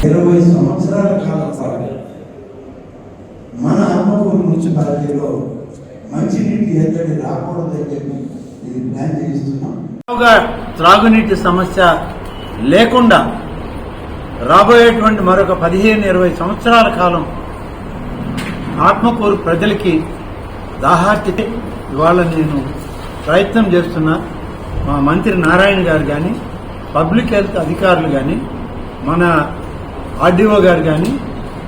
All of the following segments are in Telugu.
ఇరవై సంవత్సరాల కాలం పాటు మన అమ్మకూరు మున్సిపాలిటీలో మంచినీటి ఎద్దడి రాకూడదని చెప్పి ఇది ప్లాన్ చేస్తున్నాం త్రాగునీటి సమస్య లేకుండా రాబోయేటువంటి మరొక పదిహేను ఇరవై సంవత్సరాల కాలం ఆత్మకూరు ప్రజలకి దాహార్తి ఇవాళ నేను ప్రయత్నం చేస్తున్నా మా మంత్రి నారాయణ గారు కానీ పబ్లిక్ హెల్త్ అధికారులు కానీ మన ఆర్డీఓ గారు కానీ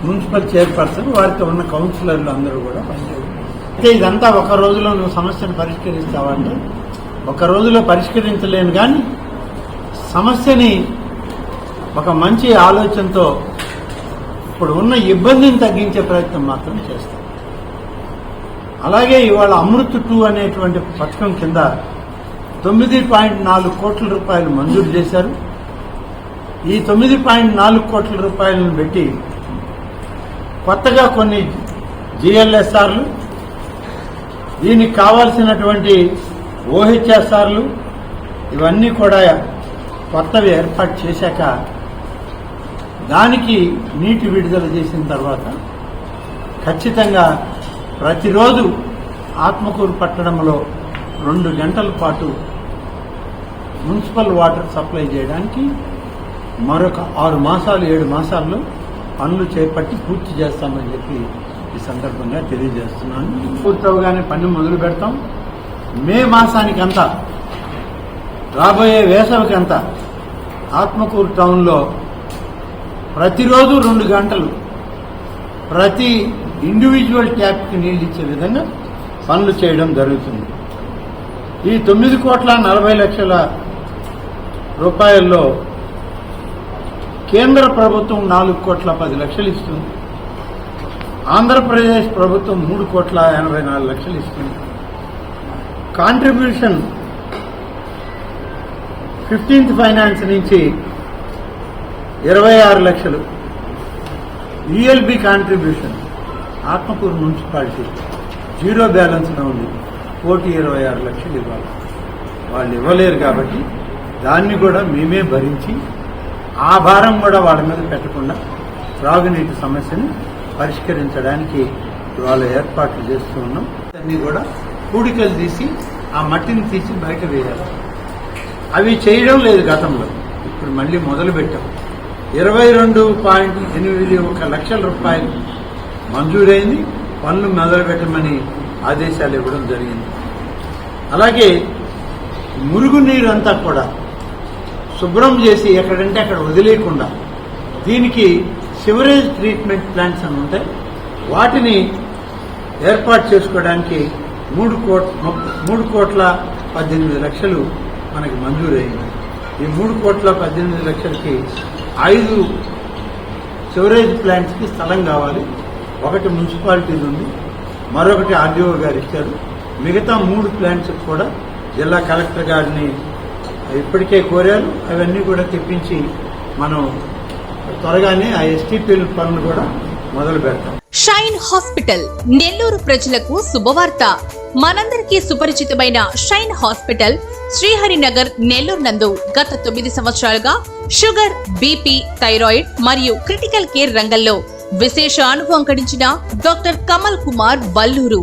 మున్సిపల్ చైర్పర్సన్ వారితో ఉన్న కౌన్సిలర్లు అందరూ కూడా పనిచేయాలి అయితే ఇదంతా ఒక రోజులో నువ్వు సమస్యను పరిష్కరిస్తావంటే ఒక రోజులో పరిష్కరించలేను కానీ సమస్యని ఒక మంచి ఆలోచనతో ఇప్పుడు ఉన్న ఇబ్బందిని తగ్గించే ప్రయత్నం మాత్రం చేస్తాం. అలాగే ఇవాళ అమృత్ టూ అనేటువంటి పథకం కింద తొమ్మిది పాయింట్ నాలుగు కోట్ల రూపాయలు మంజూరు చేశారు. ఈ తొమ్మిది పాయింట్ నాలుగు కోట్ల రూపాయలను పెట్టి కొత్తగా కొన్ని జిఎల్ఎస్ఆర్లు దీనికి కావాల్సినటువంటి ఓహెచ్ఎస్ఆర్లు ఇవన్నీ కూడా కొత్తవి ఏర్పాటు చేశాక దానికి నీటి విడుదల చేసిన తర్వాత ఖచ్చితంగా ప్రతిరోజు ఆత్మకూరు పట్టణంలో రెండు గంటల పాటు మున్సిపల్ వాటర్ సప్లై చేయడానికి మరొక ఆరు మాసాలు ఏడు మాసాల్లో పనులు చేపట్టి పూర్తి చేస్తామని చెప్పి ఈ సందర్భంగా తెలియజేస్తున్నాను. పూర్తవగానే పని మొదలు పెడతాం. మే మాసానికంతా రాబోయే వేసవికంతా ఆత్మకూరు టౌన్లో ప్రతిరోజు రెండు గంటలు ప్రతి ఇండివిజువల్ ట్యాప్కి నీళ్ళు ఇచ్చే విధంగా పనులు చేయడం జరుగుతుంది. ఈ తొమ్మిది కోట్ల నలభై లక్షల రూపాయల్లో కేంద్ర ప్రభుత్వం నాలుగు కోట్ల పది లక్షలు ఇస్తుంది. ఆంధ్రప్రదేశ్ ప్రభుత్వం మూడు కోట్ల ఎనభై నాలుగు లక్షలు ఇస్తుంది. కాంట్రిబ్యూషన్ ఫిఫ్టీన్త్ ఫైనాన్స్ నుంచి ఇరవై ఆరు లక్షలు. ELB contribution Atmakur municipality zero బ్యాలెన్స్లో ఉంది. కోటి ఇరవై ఆరు లక్షలు ఇవ్వాలి. వాళ్ళు ఇవ్వలేరు కాబట్టి దాన్ని కూడా మేమే భరించి ఆ భారం కూడా వాళ్ళ మీద పెట్టకుండా త్రాగునీటి సమస్యని పరిష్కరించడానికి ఇవాళ ఏర్పాట్లు చేస్తూ ఉన్నాం. అన్ని కూడా కూడికలు తీసి ఆ మట్టిని తీసి బయట వేయాలి. అవి చేయడం లేదు గతంలో. ఇప్పుడు మళ్ళీ మొదలు పెట్టాం. ఇరవై రెండు పాయింట్ ఎనిమిది ఒక లక్షల రూపాయలు మంజూరైంది. పనులు మొదలు పెట్టమని ఆదేశాలు ఇవ్వడం జరిగింది. అలాగే మురుగునీరంతా కూడా శుభ్రం చేసి ఎక్కడంటే అక్కడ వదిలేయకుండా దీనికి సివరేజ్ ట్రీట్మెంట్ ప్లాంట్స్ అని ఉంటాయి. వాటిని ఏర్పాటు చేసుకోవడానికి మూడు కోట్ మూడు కోట్ల పద్దెనిమిది లక్షలు మనకి మంజూరైంది. ఈ మూడు కోట్ల పద్దెనిమిది లక్షలకి ఐదు సివరేజ్ ప్లాంట్స్కి స్థలం కావాలి. ఒకటి మున్సిపాలిటీ ఉంది. మరొకటి ఆర్డీఓ గారు ఇచ్చారు. మిగతా మూడు ప్లాంట్స్ కూడా జిల్లా కలెక్టర్ గారిని ఇప్పటికే కోరారు. అవన్నీ కూడా తెప్పించి మనం త్వరగానే ఆ ఎస్టీపీఎల్ పనులు కూడా మొదలు పెడతాం. షైన్ హాస్పిటల్ నెల్లూరు ప్రజలకు శుభవార్త. మనందరికీ సుపరిచితమైన షైన్ హాస్పిటల్ శ్రీహరినగర్ నెల్లూరు నందు గత తొమ్మిది సంవత్సరాలుగా షుగర్ బీపీ థైరాయిడ్ మరియు క్రిటికల్ కేర్ రంగంలో విశేష అనుభవం గడించిన doctor Kamal Kumar Valluru.